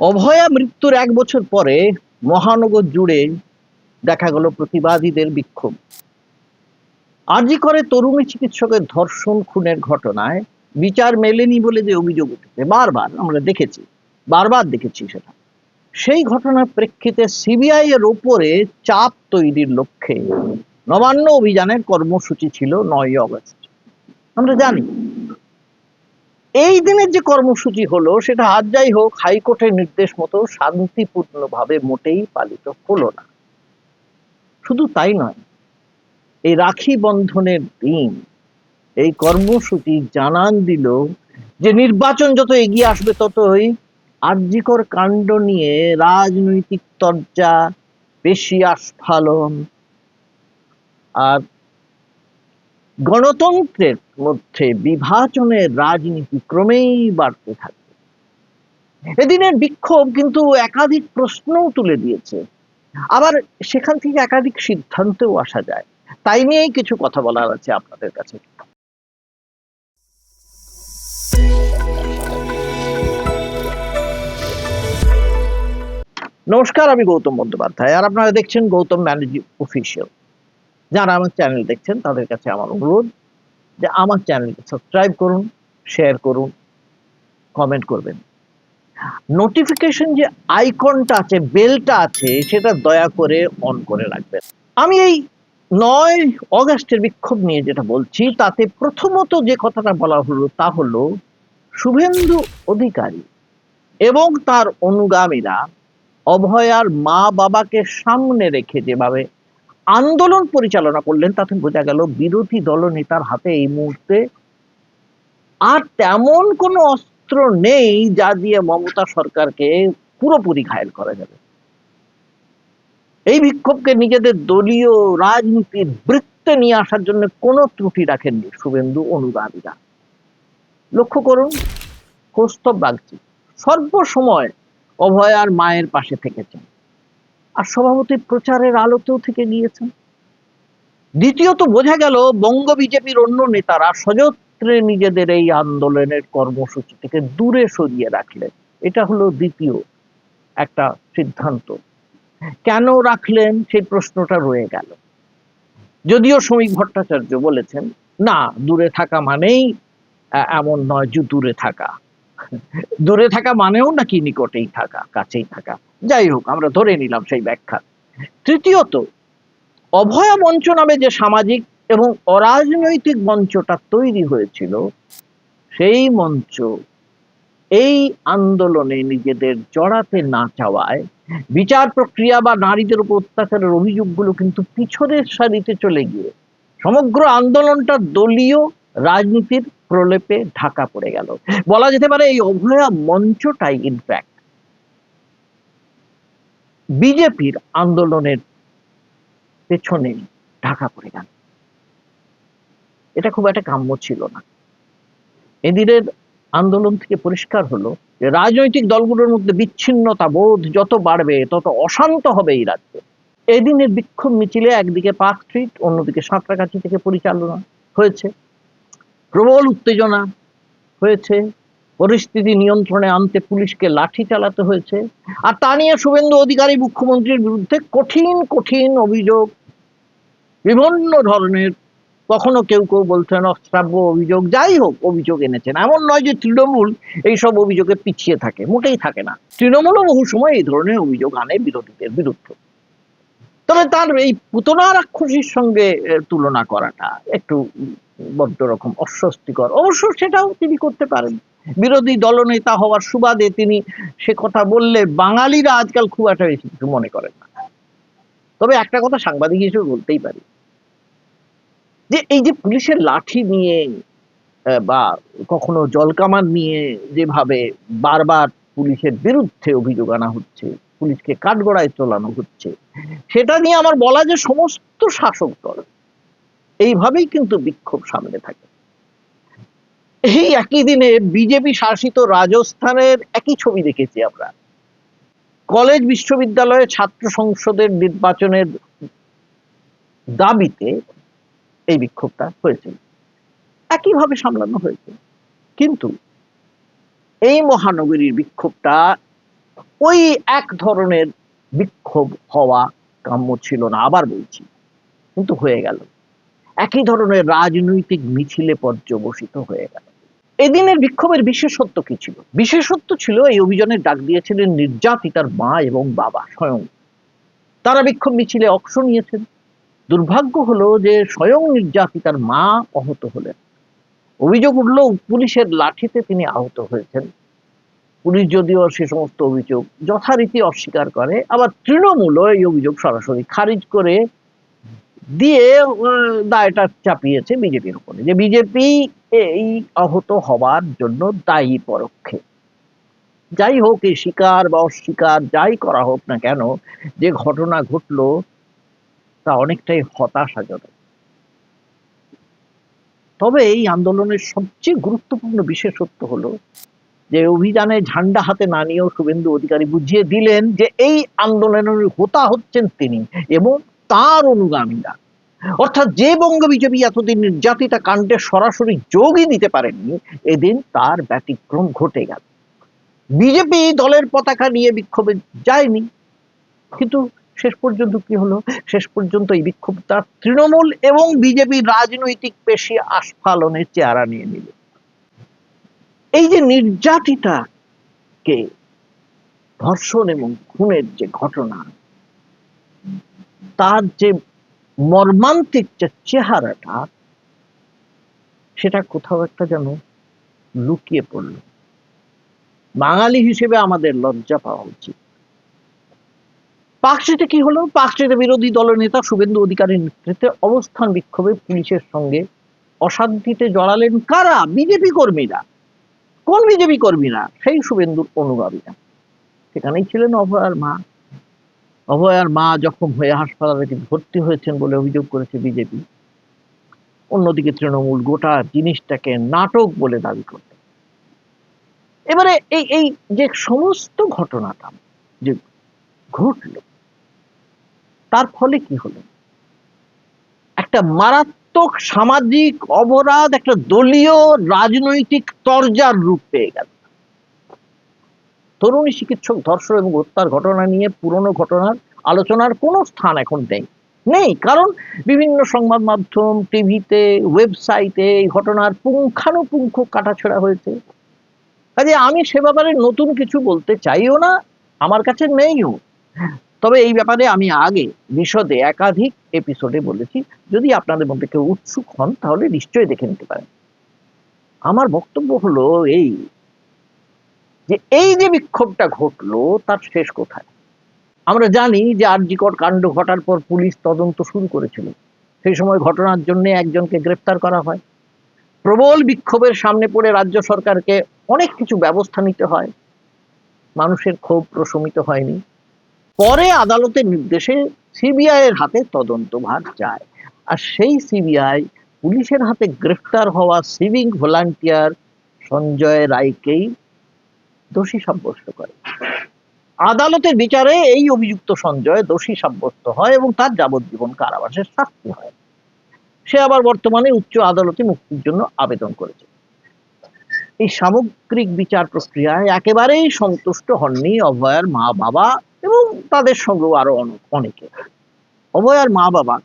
অভয়া মৃত্যুর এক বছর পরে মহানগর জুড়ে দেখা গেল প্রতিবাদীদের বিক্ষোভ। আরজি করে তরুণী চিকিৎসকের ধর্ষণ খুনের ঘটনায় বিচার মেলেনি বলে যে অভিযোগ উঠেছে, বারবার আমরা দেখেছি, বারবার দেখেছি সেটা। সেই ঘটনার প্রেক্ষিতে সিবিআই এর ওপরে চাপ তৈরির লক্ষ্যে নবান্ন অভিযানের কর্মসূচি ছিল নয় অগস্ট। আমরা জানি এই দিনের যে কর্মসূচি হলো, সেটা আজ যাই হোক, হাইকোর্টের নির্দেশ মতো শান্তিপূর্ণভাবে মোটেই পালিত হলো না। শুধু তাই নয়, এই রাখি বন্ধনের দিন, এই কর্মসূচি জানান দিল যে নির্বাচন যত এগিয়ে আসবে ততই আর্যিকর কাণ্ড নিয়ে রাজনৈতিক তর্জা বেশি আস্ফালন। আর গণতন্ত্রের মধ্যে বিভাজনের রাজনীতি ক্রমেই বাড়তে থাকবে এদিনের বিক্ষোভ কিন্তু একাধিক প্রশ্নও তুলে দিয়েছে। আবার সেখান থেকে একাধিক সিদ্ধান্তেও আসা যায়। তাই নিয়েই কিছু কথা বলার আছে আপনাদের কাছে। নমস্কার, আমি গৌতম বন্দ্যোপাধ্যায়। আর আপনারা দেখছেন গৌতম ম্যানেজি অফিসিয়াল যারা আমার চ্যানেল দেখছেন, তাদের কাছে আমার অনুরোধ যে আমার চ্যানেলকে সাবস্ক্রাইব করুন শেয়ার করুন কমেন্ট করবেন। নোটিফিকেশন যে আইকনটা আছে বেলটা আছে, সেটা দয়া করে অন করে রাখবেন। আমি এই নয় অগাস্টের বিক্ষোভ নিয়ে যেটা বলছি, তাতে প্রথমত যে কথাটা বলা হলো তা হলো, শুভেন্দু অধিকারী এবং তার অনুগামীরা অভয়ার মা বাবাকে সামনে রেখে যেভাবে আন্দোলন পরিচালনা করলেন, তাতে বোঝা গেল বিরোধী দলনেতার হাতে এই মুহূর্তে আর তেমন কোনো অস্ত্র নেই যা দিয়ে মমতা সরকারকে পুরোপুরি ঘায়ল করা যাবে। এই বিক্ষোভকে নিজেদের দলীয় রাজনীতির বৃত্তে নিয়ে আসার জন্য কোনো ত্রুটি রাখেননি শুভেন্দু অনুগামীরা। লক্ষ্য করুন কৌস্তব বাগচি। সর্বসময় অভয় আর মায়ের পাশে থেকেছেন। আর সভাপতি প্রচারের আলোতেও থেকে গিয়েছেন। দ্বিতীয়ত বোঝা গেল, বঙ্গ বিজেপির অন্য নেতারা সযত্রে নিজেদের এই আন্দোলনের কর্মসূচি থেকে দূরে সরিয়ে রাখলেন। এটা হলো দ্বিতীয় একটা সিদ্ধান্ত। কেন রাখলেন? সেই প্রশ্নটা রয়ে গেল। যদিও শ্রমিক ভট্টাচার্য বলেছেন, না, দূরে থাকা মানেই এমন নয় যে দূরে থাকা। দূরে থাকা মানেও নাকি নিকটেই থাকা, কাছেই থাকা। যাই হোক, আমরা ধরে নিলাম সেই ব্যাখ্যা। তৃতীয়ত, অভয় মঞ্চ নামে যে সামাজিক এবং অরাজনৈতিক মঞ্চটা তৈরি হয়েছিল, সেই মঞ্চ এই আন্দোলনে নিজেদের জড়াতে না চাওয়ায় বিচার প্রক্রিয়া বা নারীদের উপর অত্যাচারের অভিযোগগুলো কিন্তু পিছনের সারিতে চলে গিয়ে সমগ্র আন্দোলনটা দলীয় রাজনীতির প্রলেপে ঢাকা পড়ে গেল। বলা যেতে পারে এই অভয়া মঞ্চটাই ইনফ্যাক্ট বিজেপির আন্দোলনের পেছনে ঢাকা পড়ে গেল। এটা খুব একটা কাম্য ছিল না। এদিনের আন্দোলন থেকে পরিষ্কার হলো যে রাজনৈতিক দলগুলোর মধ্যে বিচ্ছিন্নতা বোধ যত বাড়বে, তত অশান্ত হবে এই রাজ্যে। এদিনের বিক্ষোভ মিছিলে একদিকে পার্ক স্ট্রিট, অন্যদিকে সাঁতরাগাছি থেকে পরিচালনা হয়েছে। প্রবল উত্তেজনা হয়েছে। পরিস্থিতি নিয়ন্ত্রণে আনতে পুলিশকে লাঠি চালাতে হয়েছে। আর তা নিয়ে শুভেন্দু অধিকারী মুখ্যমন্ত্রীর বিরুদ্ধে কঠিন কঠিন অভিযোগ। বিভিন্ন ধরনের কখনো কেউ কেউ বলছেন, অশ্রাব্য অভিযোগ, যাই হোক, অভিযোগ এনেছেন। এমন নয় যে তৃণমূল এইসব অভিযোগে পিছিয়ে থাকে, মোটেই থাকে না। তৃণমূলও বহু সময় এই ধরনের অভিযোগ আনে বিরোধীদের বিরুদ্ধে। তবে তার এই পুতনা রাক্ষসীর সঙ্গে তুলনা করাটা একটু বড্ড রকম অস্বস্তিকর। অবশ্য সেটাও তিনি করতে পারেন। বিরোধী দলনেতা হওয়ার সুবাদে তিনি সে কথা বললে বাঙালিরা আজকাল খুব একটা বেশি কিছু মনে করেন না। তবে একটা কথা সাংবাদিক হিসেবে বলতেই পারি। যে এই যে পুলিশের লাঠি নিয়ে বা কখনো জলকামান নিয়ে যেভাবে বারবার পুলিশের বিরুদ্ধে অভিযোগ আনা হচ্ছে, পুলিশকে কাঠগড়ায় তোলানো হচ্ছে, সেটা নিয়ে আমার বলা যে সমস্ত শাসক দল এইভাবেই কিন্তু বিক্ষোভ সামনে থাকে। এই একই দিনে বিজেপি শাসিত রাজস্থানের একই ছবি দেখেছি আমরা। কলেজ বিশ্ববিদ্যালয়ে ছাত্র সংসদের নির্বাচনের দাবিতে এই বিক্ষোভটা হয়েছিল একইভাবে সামলানো হয়েছে। কিন্তু এই মহানগরীর বিক্ষোভটা ওই এক ধরনের বিক্ষোভ হওয়া কাম্য ছিল না, আবার বলছি। কিন্তু হয়ে গেল। একই ধরনের রাজনৈতিক মিছিলে পর্যবসিত হয়ে গেল। এদিনের বিক্ষোভের বিশেষত্ব কি ছিল? বিশেষত্ব ছিল এই অভিযানের ডাক দিয়েছিলেন নির্যাতিতার মা এবং বাবা স্বয়ং। তারা বিক্ষোভ মিছিলে অংশ নিয়েছেন। দুর্ভাগ্য হলো যে স্বয়ং নির্যাতিতার মা আহত হলেন। অভিযোগ উঠল, পুলিশের লাঠিতে তিনি আহত হয়েছেন। পুলিশ যদিও সে সমস্ত অভিযোগ যথারীতি অস্বীকার করে, আবার তৃণমূল এই অভিযোগ সরাসরি খারিজ করে দিয়ে দায়টা চাপিয়েছে বিজেপির উপরে যে বিজেপি এই আহত হওয়ার জন্য দায়ী পরোক্ষে। যাই হোক এই স্বীকার বা অস্বীকার যাই করা হোক না কেন, যে ঘটনা ঘটলো তা অনেকটাই হতাশাজনক। তবে এই আন্দোলনের সবচেয়ে গুরুত্বপূর্ণ বিশেষত্ব হলো যে অভিযানে ঝান্ডা হাতে না নিয়েও শুভেন্দু অধিকারী বুঝিয়ে দিলেন যে এই আন্দোলনের হোতা হচ্ছেন তিনি এবং তার অনুগামীরা। অর্থাৎ যে বঙ্গ বিজেপি এতদিন নির্যাতিতা কাণ্ডে সরাসরি যোগই দিতে পারেননি, এদিন তার ব্যতিক্রম ঘটে গেল। বিজেপি দলের পতাকা নিয়ে বিক্ষোভে যায়নি। কিন্তু শেষ পর্যন্ত কি হলো? শেষ পর্যন্ত এই বিক্ষোভ তার তৃণমূল এবং বিজেপির রাজনৈতিক পেশি আস্ফালনের চেহারা নিয়ে নিল। এই যে নির্যাতিতাকে ধর্ষণ এবং খুনের যে ঘটনা তার যে মর্মান্তিক যে চেহারাটা, সেটা কোথাও একটা যেন লুকিয়ে পড়ল। বাঙালি হিসেবে আমাদের লজ্জা পাওয়া উচিত। পাকশিতে কি হলো? পাকশিতে বিরোধী দলনেতা শুভেন্দু অধিকারীর নেতৃত্বে অবস্থান বিক্ষোভে পুলিশের সঙ্গে অশান্তিতে জড়ালেন কারা? বিজেপি কর্মীরা। কোন বিজেপি কর্মীরা? সেই শুভেন্দুর অনুগামীরা। সেখানেই ছিলেন অভয়ার মা। অভয়ার মা জখম হয়ে হাসপাতালে ভর্তি হয়েছেন বলে অভিযোগ করেছে বিজেপি, অন্যদিকে তৃণমূল গোটা জিনিসটাকে নাটক বলে দাবি করত এবারে এই এই যে সমস্ত ঘটনাটা যে ঘটল, তার ফলে কি হলো? একটা মারাত্মক সামাজিক অপরাধ, একটা দলীয় রাজনৈতিক তরজার রূপ পেয়ে গেল। তরুণী চিকিৎসক ধর্ষণ এবং হত্যার ঘটনা নিয়ে পুরনো ঘটনার আলোচনার কোনো স্থান এখন নেই। নেই, কারণ বিভিন্ন সংবাদ মাধ্যম, টিভিতে, ওয়েবসাইটে এই ঘটনার পুঙ্খানুপুঙ্খ কাটাছেড়া হয়েছে। কাজে আমি সে ব্যাপারে নতুন কিছু বলতে চাইও না, আমার কাছে নেইও। তবে এই ব্যাপারে আমি আগে বিশদে একাধিক এপিসোডে বলেছি। যদি আপনাদের মধ্যে কেউ উৎসুক হন, তাহলে নিশ্চয়ই দেখে নিতে পারেন। আমার বক্তব্য হলো এই যে এই যে বিক্ষোভটা ঘটলো, তার শেষ কোথায়? আমরা জানি যে আরজিকর কাণ্ড ঘটার পর পুলিশ তদন্ত শুরু করেছিল। সেই সময় ঘটনার জন্য একজনকে গ্রেফতার করা হয়। প্রবল বিক্ষোভের সামনে পড়ে রাজ্য সরকারকে অনেক কিছু ব্যবস্থা নিতে হয়। মানুষের ক্ষোভ প্রশমিত হয়নি। পরে আদালতের নির্দেশে সিবিআই এর হাতে তদন্তভার যায়। আর সেই সিবিআই পুলিশের হাতে গ্রেফতার হওয়া সিভিক ভলান্টিয়ার সঞ্জয় রায়কেই দোষী সাব্যস্ত করে। আদালতের বিচারে এই অভিযুক্ত সঞ্জয় দোষী সাব্যস্ত হয় এবং তার যাবজ্জীবন কারাবাসের শাস্তি হয়। সে আবার বর্তমানে উচ্চ আদালতে মুক্তির জন্য আবেদন করেছে। এই সামগ্রিক বিচার প্রক্রিয়ায় একেবারেই সন্তুষ্ট হননি অভয়ার মা বাবা এবং তাদের সঙ্গেও আরও অনেক- অভয়ার মা বাবা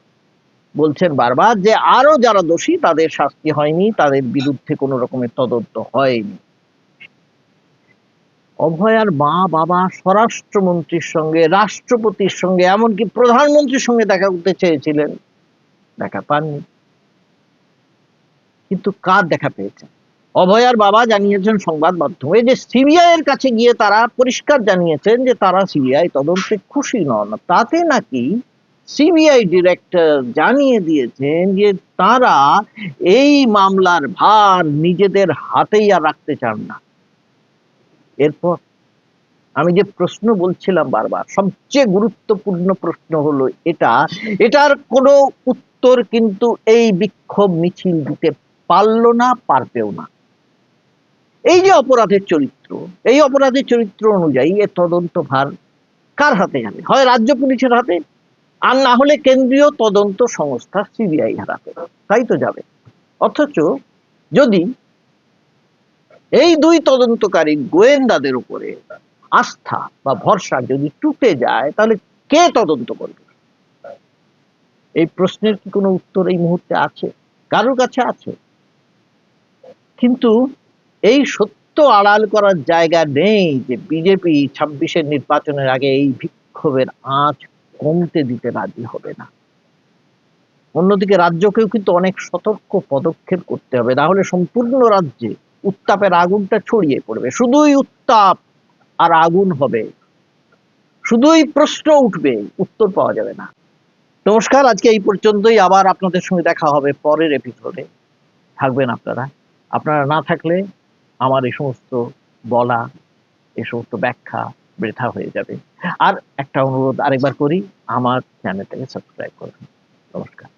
বলছেন বারবার যে আরও যারা দোষী তাদের শাস্তি হয়নি, তাদের বিরুদ্ধে কোনো রকমের তদন্ত হয়নি। অভয়ার মা, বাবা, স্বরাষ্ট্রমন্ত্রীর সঙ্গে, রাষ্ট্রপতির সঙ্গে, এমনকি প্রধানমন্ত্রীর সঙ্গে দেখা করতে চেয়েছিলেন। দেখা পাননি। কিন্তু কার দেখা পেয়েছেন অভয়ার বাবা জানিয়েছেন সংবাদ মাধ্যমে যে সিবিআই এর কাছে গিয়ে তারা পরিষ্কার জানিয়েছেন যে তারা সিবিআই তদন্তে খুশি নন। তাতে নাকি সিবিআই ডিরেক্টর জানিয়ে দিয়েছেন যে তারা এই মামলার ভার নিজেদের হাতেই আর রাখতে চান না। এরপর আমি যে প্রশ্ন বলছিলাম বারবার, সবচেয়ে গুরুত্বপূর্ণ প্রশ্ন হলো এটা, এটার কোনো উত্তর কিন্তু এই বিক্ষোভ মিছিল দিতে পারল না, পারবেও না। এই যে অপরাধের চরিত্র, এই অপরাধের চরিত্র অনুযায়ী এর তদন্ত ভার কার হাতে যাবে? হয় রাজ্য পুলিশের হাতে? আর না হলে কেন্দ্রীয় তদন্ত সংস্থা, সিবিআই হাতে। তাই তো যাবে। অথচ যদি এই দুই তদন্তকারী গোয়েন্দাদের উপরে আস্থা বা ভরসা যদি টুটে যায়, তাহলে কে তদন্ত করবে? এই প্রশ্নের কি কোনো উত্তর এই মুহূর্তে আছে? কারোর কাছে আছে? কিন্তু এই সত্য আড়াল করার জায়গা নেই যে বিজেপি ছাব্বিশের নির্বাচনের আগে এই বিক্ষোভের আঁচ কমতে দিতে রাজি হবে না। অন্যদিকে রাজ্যকেও কিন্তু অনেক সতর্ক পদক্ষেপ করতে হবে। না হলে সম্পূর্ণ রাজ্যে উত্তাপের আগুনটা ছড়িয়ে পড়বে। শুধুই উত্তাপ আর আগুন হবে। শুধুই প্রশ্ন উঠবে, উত্তর পাওয়া যাবে না। নমস্কার, আজকে এই পর্যন্তই। আবার আপনাদের সঙ্গে দেখা হবে পরের এপিসোডে থাকবেন আপনারা। আপনারা না থাকলে আমার এই সমস্ত বলা, এই সমস্ত ব্যাখ্যা বৃথা হয়ে যাবে। আর একটা অনুরোধ আরেকবার করি, আমার চ্যানেলটাকে সাবস্ক্রাইব করুন। নমস্কার।